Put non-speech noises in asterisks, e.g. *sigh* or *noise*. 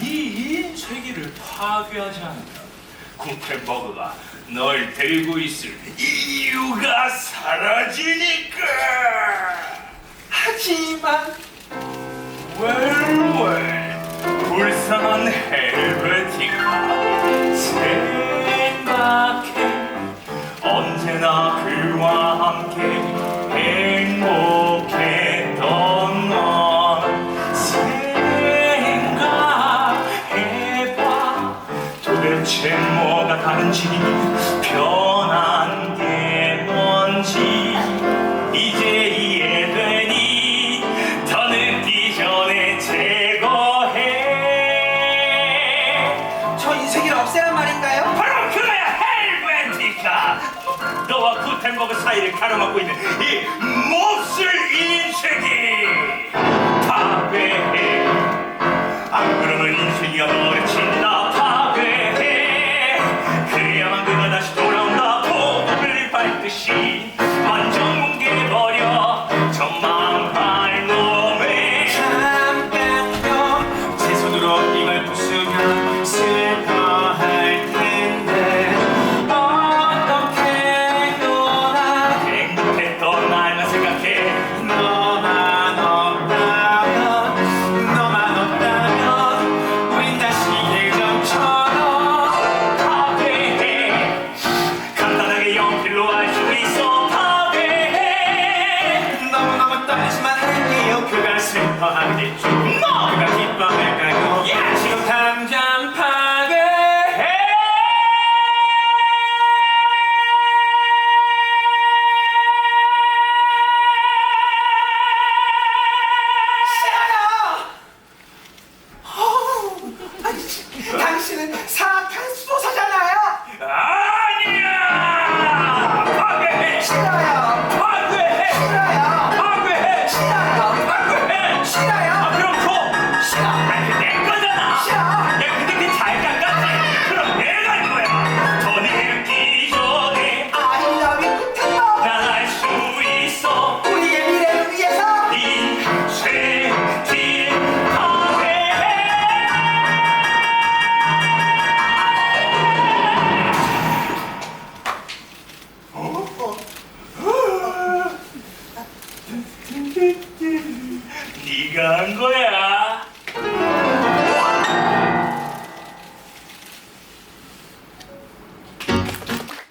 이 인쇄기를 파괴하지 않으면 구텐버그가 널 데리고 있을 이유가 사라지니까. 하지만 웰웰 불쌍한 헬베 대체 뭐가 다른지 변한 게 뭔지 이제 이해되니 더 늦기 전에 제거해 저 인쇄기를 없애란 말인가요? 바로 그거야 헬베티카 너와 구텐버그 사이를 가로막고 있는 이 포도 안돼 죽먹가 뒷방을 깔고 야! 지금 당장 파괴해... 싫어요? 당신은 사악한 수도사잖아요! 아! *laughs* 네가 한 거야.